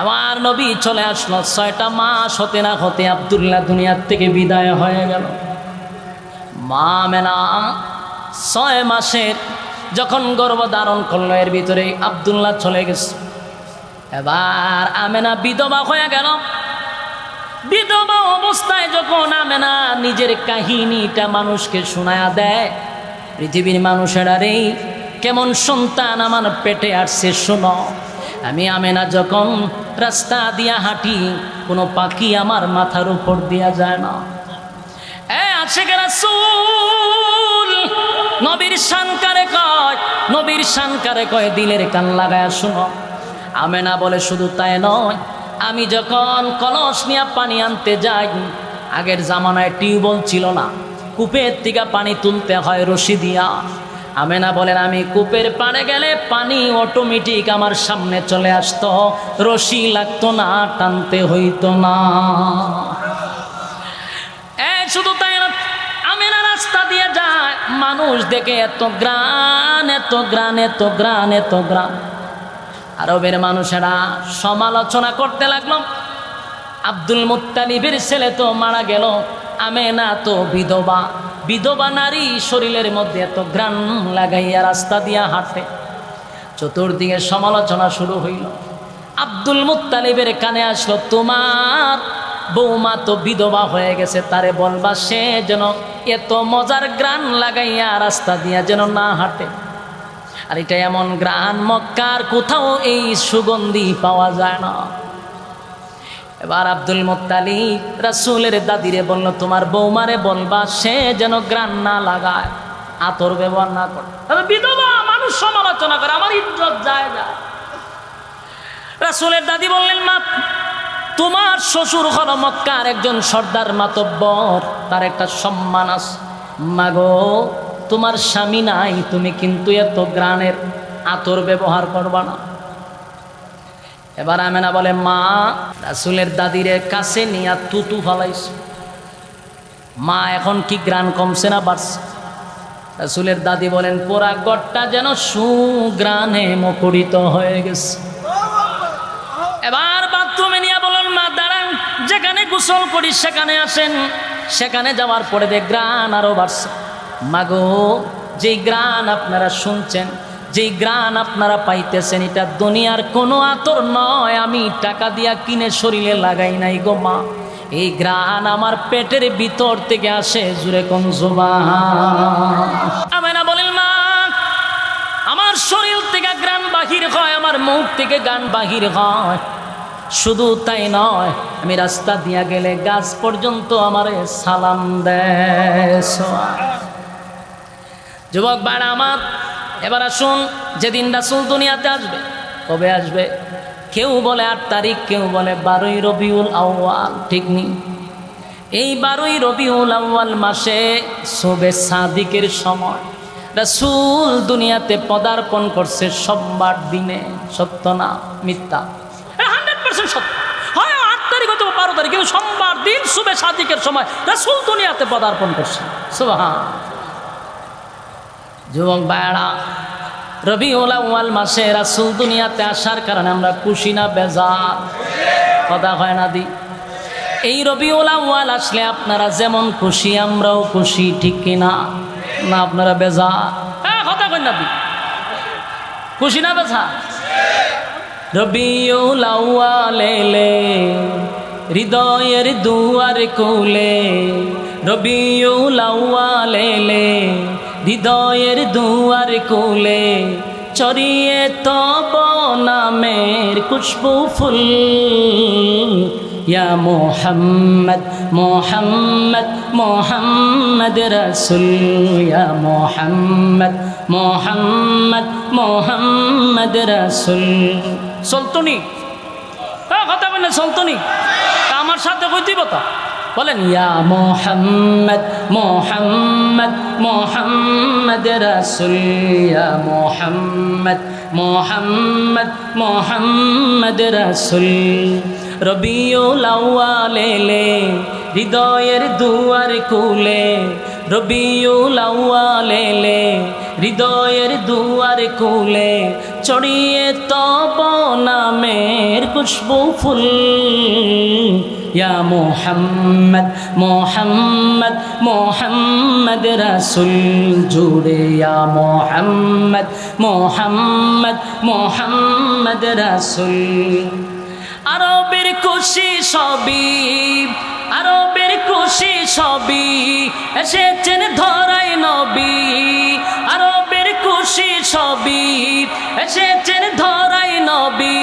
আমার নবী চলে আসলো, ছয়টা মাস হতে না হতে আবদুল্লাহ দুনিয়ার থেকে বিদায় হয়ে গেল। মা মেনা ছয় মাসের যখন গর্ভ ধারণ করল, এর ভিতরে আবদুল্লাহ চলে গেছে। এবার আমেনা বিধবা হয়ে গেল। বিধবা অবস্থায় যখন আমেনা নিজের কাহিনীটা মানুষকে শোনায়া দেয়, পৃথিবীর মানুষেরা রে কেমন সন্তান আমার পেটে আসছে, শোনো। আমি আমেনা যখন রাস্তা দিয়া হাঁটি, কোনো পাখি আমার মাথার উপর দিয়া যায় না। এ আছে রাসূল? নবীর শানকারে কয়? নবীর শানকারে কয়? দিলের কান লাগায় শুনো। আমেনা বলে, শুধু তাই নয়, আমি যখন কলস নিয়ে পানি আনতে যাই, আগের জামানায় টিউবওয়েল ছিল না। কূপের থেকে পানি তুলতে হয় রশি দিয়া। আমেনা বলেন, আমি কূপের পাড়ে গেলে পানি অটোমেটিক আমার সামনে চলে আসতো। রশি লাগতো না, টানতে হইতো না। শুধু তাই না, আমেনা রাস্তা দিয়ে যায়, মানুষ দেখে এত গ্রান এত গ্রান এত গ্রান এত গ্রান। আরবের মানুষেরা সমালোচনা করতে লাগল, আব্দুল মুত্তালিবের ছেলে তো মারা গেল, আমেনা তো বিধবা। বিধবা নারী শরীরের মধ্যে এত গ্রান লাগাইয়া রাস্তা দিয়া হাঁটে। চতুর্দিকে সমালোচনা শুরু হইল। আব্দুল মুত্তালিবের কানে আসলো, তোমার বৌমা তো বিধবা হয়ে গেছে, তারে বলবা সে যেন এত মজার গ্রান লাগাইয়া রাস্তা দিয়া যেন না হাঁটে। আর এটা এমন গ্রান মক্কার কোথাও এই সুগন্ধি পাওয়া যায় না। এবার আব্দুল মোত্তালিব রাসুলের দাদিরে বলল, তোমার বৌমারে বলবা, সে যেন গ্রান না লাগায়, আতর ব্যবহার না করে। বিধবা মানুষ সমালোচনা করে, আমার ইজ্জত যায় যায় রাসুলের দাদি বললেন, মা, তোমার শ্বশুর হল মক্কার একজন সর্দার মাতব্বর, তার একটা সম্মান আছে। মাগো, তোমার স্বামী নাই, তুমি কিন্তু এত গ্রানের আতর ব্যবহার করবা না। এবার আমেনা বলে, মা, রাসুলের দাদিরে কাছে নিয়ে তুতু ফালাইছে। মা, এখন কি গ্রান কমছে না বাড়ছে? রাসুলের দাদি বলেন, পোড়া গড়টা যেন সুগ্রানে মুখরিত হয়ে গেছে। এবার বাথরুমে নিয়ে বলেন মা, দাঁড়ান, যেখানে গোসল করি সেখানে আসেন। সেখানে যাওয়ার পরে দেখ গ্রান আরও বাড়ছে। মাগো, যেই গ্রান আপনারা শুনছেন যেই গ্রান আপনারা পাইতেছেন, এটা দুনিয়ার কোনো আতর নয়। আমি টাকা দিয়া কিনে শরীরে লাগাই নাই গো মা। এই গ্রান আমার পেটের ভিতর থেকে আসে, জুড়ে কোন জোবা আমেনা বলেন মা, আমার শরীর থেকে গ্রান বাহির হয়, আমার মুখ থেকে গান বাহির হয়। শুধু তাই নয়, আমি রাস্তা দিয়া গেলে গাছ পর্যন্ত আমার সালাম দেয়। যুবক বাড়া, আমার এবার আসুন, যেদিন রাসুল দুনিয়াতে আসবে, কবে আসবে? কেউ বলে আট তারিখ, কেউ বলে বারোই রবিউল আউয়াল, ঠিক নেই? এই বারোই রবিউল আউয়াল মাসে শোবে সাদিকের সময় রাসুল দুনিয়াতে পদার্পণ করছে সোমবার দিনে, সত্য না মিথ্যা? হান্ড্রেড পার্সেন্ট সত্য। হয় আট তারিখ বারো তারিখ, কিন্তু সোমবার দিন শুভে সাদিকের সময় রাসুল দুনিয়াতে পদার্পণ করছে। সুবাহ যুবক বায়ড়া রবি ওলাউল মাসে রাসুল দুনিয়াতে আসার কারণে আমরা খুশি না বেজার? কথা হয় না দি। এই রবি ওলাউল আসলে আপনারা যেমন খুশি, আমরাও খুশি, ঠিক কিনা না? আপনারা বেজার? হ্যাঁ কথা কই না দি। খুশি না বেজা রবি ওলাউলে হৃদয়ের দুয়ার কোলে রবি ওলাউলে হৃদয়ের দুয়ার কোলে চরিয়ে তব নামের খুশবু ফুল। ইয়া মোহাম্মদ মোহাম্মদ মোহাম্মদ রসুল। ইয়া মোহাম্মদ মোহাম্মদ মোহাম্মদ রসুল। চলতনি কথা বলে চলতনি আমার সাথে কইতিব তো বলেন ইয়া মোহাম্মদ মোহাম্মদ মোহাম্মদ রসুল ইয়া মোহাম্মদ মোহাম্মদ মোহাম্মদ রসুল রবিউল আউয়ালে হৃদয়ের দুয়ার কুলে রবিউল আউয়ালে হৃদয়ের দুয়ার কুলে চড়িয়ে তব নামের খুশবু ফুল। ইয়া মোহাম্মদ মোহাম্মদ মোহাম্মদ রসুল, জুড়ে ইয়া মোহাম্মদ মোহাম্মদ মোহাম্মদ রসুল। আরবের খুশি সবই আরবের খুশি সবই এসেছেন ধরাই নবী। খুশি সবই এসেছেন ধরাই নবী।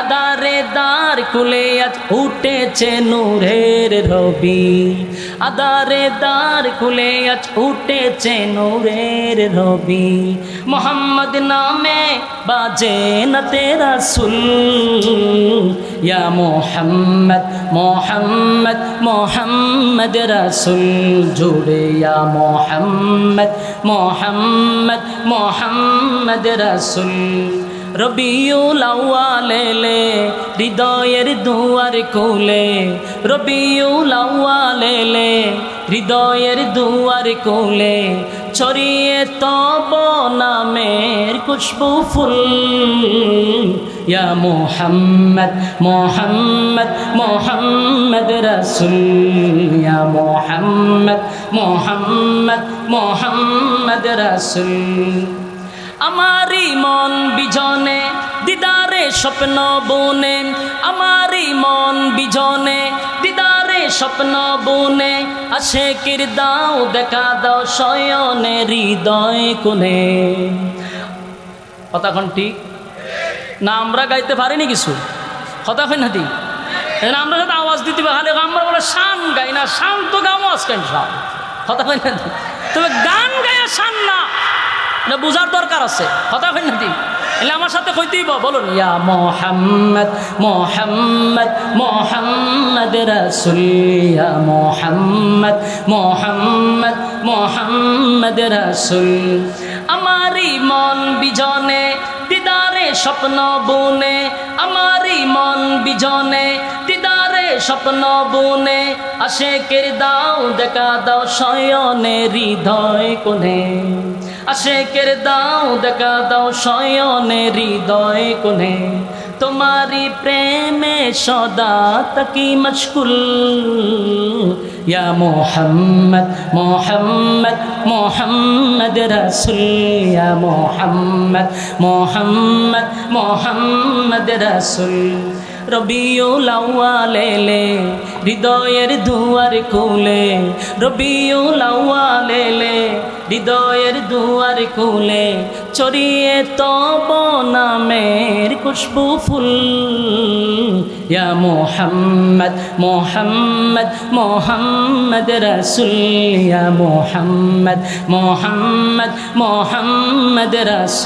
আদারে দার কুলে আজ উঠেছে নূরের রবি। আদারে দার কুলে আজ উঠেছে নূরের রবি। মোহাম্মদ নামে বাজে না তেরা সুল। ইয়া মোহাম্মদ মোহাম্মদ মোহাম্মদ রসুল। জুড়ে ইয়া মোহাম্মদ মোহাম্মদ মোহাম্মদ রসুল। রবিউল আউয়ালেলে, হৃদয়ের দুয়ার কোলে রবিউল আউয়ালেলে, হৃদয়ের দুয়ার কোলে ছড়িয়ে তব নামের খুশবু ফুল। ইয়া মোহাম্মদ মোহাম্মদ মোহাম্মদ রসুল। ইয়া মোহাম্মদ মোহাম্মদ মোহাম্মদ রসুল। আমারই মন বিজনে, দিদারে স্বপ্ন বনে। আমারই মন বিজনে, দিদারে স্বপ্ন বনে। আসে কির দাও, দেখা দাও শয়নে হৃদয় কোনে কতক্ষণ ঠিক? না, আমরা গাইতে পারিনি কিছু। কতক্ষণ না ঠিক আমরা সাথে আওয়াজ দিতে পারি। আমরা বলে শান গাই না, শান তো গামো আজকেন শান কতক্ষণ না ঠিক তবে গান গায়ে না বোঝার দরকার আছে? কথা হয় নাকি? এলে আমার সাথে কইতেই বলুন, ইয়া মোহাম্মদ মোহাম্মদ মোহাম্মদ রসুল, ইয়া মোহাম্মদ মোহাম্মদ মোহাম্মদ রসুল। আমারই মন বিজনে, দিদারে স্বপ্ন বুনে। আমারই মন বিজনে, দিদারে স্বপ্ন বুনে। আসে কের দাও, দেখা দাও শয়নে হৃদয় কোনে আশেকের দাও, দেখা দাও শয়নে হৃদয় কোনে তোমারি প্রেমে সদা তকি মশকুল। ইয়া মোহাম্মদ মোহাম্মদ মোহাম্মদ রসুল। ইয়া মোহাম্মদ মোহাম্মদ মোহাম্মদ রসুল। রবিউল আউয়ালেলে, হৃদয়ের দুয়ার খুলে। রবিউল আউয়ালেলে, হৃদয়ের দুয়ার খুলে। চড়িয়ে তব নামের খুশবু ফুল। ইয়া মোহাম্মদ মোহাম্মদ মোহাম্মদ রসুল। ইয়া মোহাম্মদ মোহাম্মদ মোহাম্মদ রসুল।